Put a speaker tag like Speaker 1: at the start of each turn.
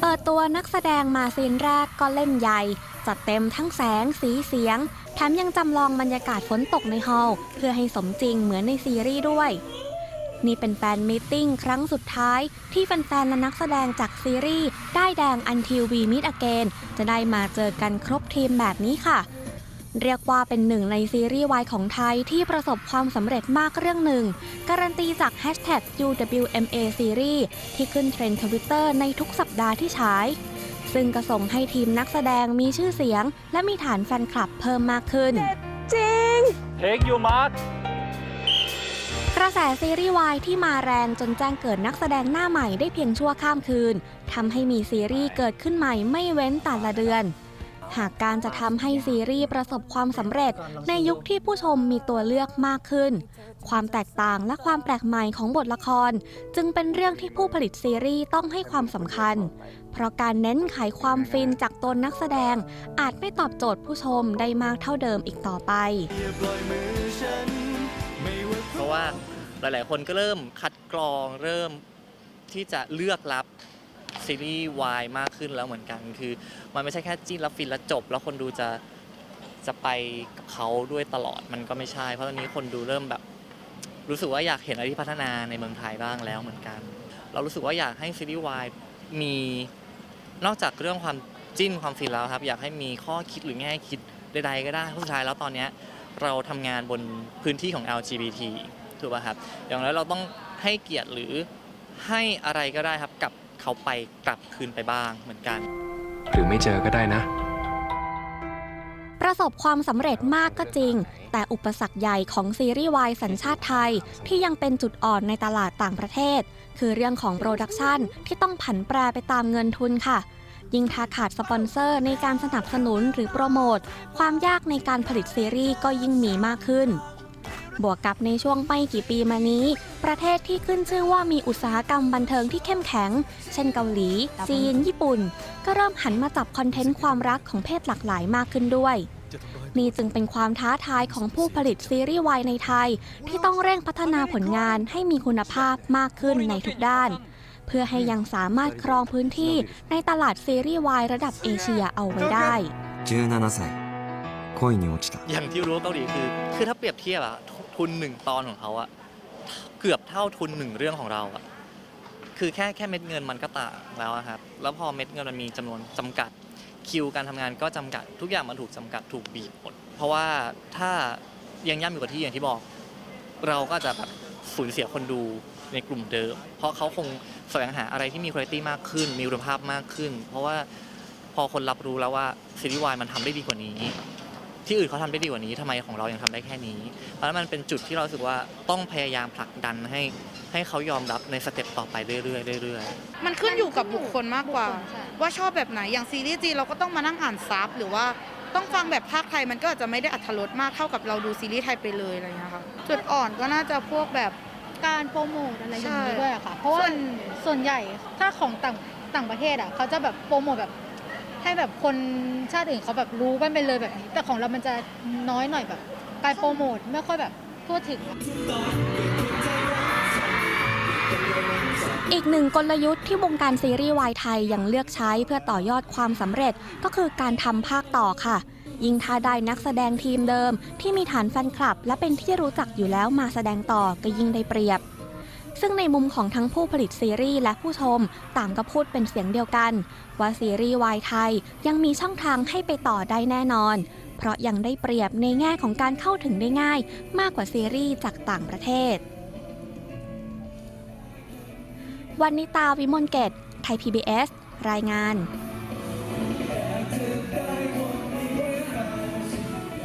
Speaker 1: เปิดตัวนักแสดงมาซีนแรกก็เล่นใหญ่ จัดเต็มทั้งแสงสีเสียง แถมยังจำลองบรรยากาศฝนตกในฮอลล์เพื่อให้สมจริงเหมือนในซีรีส์ด้วย นี่เป็นแฟนมีตติ้งครั้งสุดท้าย ที่แฟนๆและนักแสดงจากซีรีส์ได้แดง Until We Meet Again จะได้มาเจอกันครบทีมแบบนี้ค่ะ เรียกว่าเป็นหนึ่งในซีรีส์วายของไทยที่ประสบความสำเร็จมากเรื่องหนึ่ง การันตีจาก Hashtag UWMA Series ที่ขึ้นเทรนด์ทวิตเตอร์ในทุกสัปดาห์ที่ฉาย ซึ่งก็ส่งให้ทีมนักแสดงมีชื่อเสียง และมีฐานแฟนคลับเพิ่มมากขึ้น
Speaker 2: Take you mark
Speaker 1: กระแสซีรีส์วายที่มาแรงจนแจ้งเกิดนักแสดงหน้าใหม่ได้เพียงชั่วข้ามคืนทำให้มีซีรีส์เกิดขึ้นใหม่ไม่เว้นแต่ละเดือน หากการจะทำให้ซีรีส์ประสบความสำเร็จ ในยุคที่ผู้ชมมีตัวเลือกมากขึ้น ความแตกต่างและความแปลกใหม่ของบทละคร จึงเป็นเรื่องที่ผู้ผลิตซีรีส์ต้องให้ความสำคัญ เพราะการเน้นขายความฟินจากตนนักแสดง อาจไม่ตอบโจทย์ผู้ชมได้มากเท่าเดิมอีกต่อไป
Speaker 3: เพราะว่าหลาย ๆ คนก็เริ่มคัดกรองเริ่มที่จะเลือกรับ ซีรีส์วายมากขึ้นแล้วเหมือนกัน คือ มันไม่ใช่แค่จิ้นแล้วฟินแล้วจบ แล้วคนดูจะจะไปกับเขาด้วยตลอดมันก็ไม่ใช่ เพราะตอนนี้คนดูเริ่มแบบ รู้สึกว่าอยากเห็นอะไรที่พัฒนาในเมืองไทยบ้างแล้วเหมือนกัน เรารู้สึกว่าอยากให้ซีรีส์วายมีนอกจากเรื่องความจิ้นความฟินแล้วครับ อยากให้มีข้อคิดหรือแง่คิดใดๆก็ได้สุดท้ายแล้วตอนเนี้ยเราทำงานบนพื้นที่ของ LGBT ถูกป่ะครับ อย่างน้อยเราต้องให้เกียรติหรือให้อะไรก็ได้ครับกับ เขาไปกลับคืนไปบ้างเหมือนกัน
Speaker 4: หรือไม่เจอก็ได้นะ
Speaker 1: ประสบความสำเร็จมากก็จริง แต่อุปสรรคใหญ่ของซีรีส์วายสัญชาติไทย ที่ยังเป็นจุดอ่อนในตลาดต่างประเทศ คือเรื่องของโปรดักชันที่ต้องผันแปรไปตามเงินทุนค่ะยิ่งถ้าขาดสปอนเซอร์ในการสนับสนุนหรือโปรโมท ความยากในการผลิตซีรีส์ก็ยิ่งมีมากขึ้น บวกกับในช่วงไม่กี่ปีมานี้ ประเทศที่ขึ้นชื่อว่ามีอุตสาหกรรมบันเทิงที่เข้มแข็ง เช่นเกาหลี จีน ญี่ปุ่น ก็เริ่มหันมาจับคอนเทนต์ความรักของเพศหลากหลายมากขึ้นด้วยนี่จึงเป็นความท้าทายของผู้ผลิตซีรีส์วายในไทย ที่ต้องเร่งพัฒนาผลงานให้มีคุณภาพมากขึ้นในทุกด้าน เพื่อให้ยังสามารถครองพื้นที่ในตลาดซีรีส์วายระดับเอเชียเอาไว้ได้
Speaker 5: 17歳恋に落ちた
Speaker 3: อย่างที่รู้ว่าเกาหลีคือ คือถ้าเปรียบเทียบอะทุทุนหนึ่งตอนของเขาอะเกือบเท่าทุนหนึ่งเรื่องของเราอะคือแค่แค่เม็ดเงินมันก็ต่างแล้วอะครับ แล้วพอเม็ดเงินมันมีจำนวนจำกัดคิวการทำงานก็จำกัดทุกอย่างมันถูกจำกัดถูกบีบหมดเพราะว่าถ้ายังย่ำอยู่กับที่อย่างที่บอก เราก็จะแบบสูญเสียคนดูในกลุ่มเดิม เพราะเขาคงแสวงหาอะไรที่มีคุณภาพมากขึ้น มีคุณภาพมากขึ้น เพราะว่าพอคนรับรู้แล้วว่าซีรีส์วายมันทำได้ดีกว่านี้ ที่อื่นเขาทำได้ดีกว่านี้ทำไมของเรายังทำได้แค่นี้ เพราะฉะนั้นมันเป็นจุดที่เรารู้สึกว่าต้องพยายามผลักดันให้ให้เขายอมรับในสเต็ปต่อไปเรื่อยๆเรื่อยๆ
Speaker 6: มันขึ้นอยู่กับบุคคลมากกว่า
Speaker 7: บุคคลใช่
Speaker 6: ว่าชอบแบบไหนอย่างซีรีส์จีนเราก็ต้องมานั่งอ่านซับหรือว่าต้องฟังแบบภาคไทยมันก็อาจจะไม่ได้อัธรสมากเท่ากับเราดูซีรีส์ไทยไปเลยอะไรอย่างเงี้ยค่ะจุดอ่อนก็น่าจะพวกแบบ
Speaker 7: การโปรโมทอะไรอย่างนี้
Speaker 6: ใช่
Speaker 7: ด้วยอะค่ะ เพราะว่า
Speaker 6: ส่วน
Speaker 7: ส่วนใหญ่ถ้าของต่างต่างประเทศอะเขาจะแบบโปรโมทแบบ ให้แบบคนชาติอื่นเขาแบบรู้กันไปเลยแบบนี้ แต่ของเรามันจะน้อยหน่อยแบบการโปรโมทไม่ค่อยแบบทั่วถึง
Speaker 1: อีกหนึ่งกลยุทธ์ที่วงการซีรีส์วายไทยยังเลือกใช้เพื่อต่อยอดความสำเร็จก็คือการทำภาคต่อค่ะยิ่งถ้าได้นักแสดงทีมเดิม ที่มีฐานแฟนคลับ และเป็นที่รู้จักอยู่แล้วมาแสดงต่อก็ยิ่งได้เปรียบ ซึ่งในมุมของทั้งผู้ผลิตซีรีส์และผู้ชม ต่างก็พูดเป็นเสียงเดียวกัน ว่าซีรีส์วายไทยยังมีช่องทางให้ไปต่อได้แน่นอน เพราะยังได้เปรียบในแง่ของการเข้าถึงได้ง่าย มากกว่าซีรีส์จากต่างประเทศ วันนิตาวิมลเกตไทย PBS รายงาน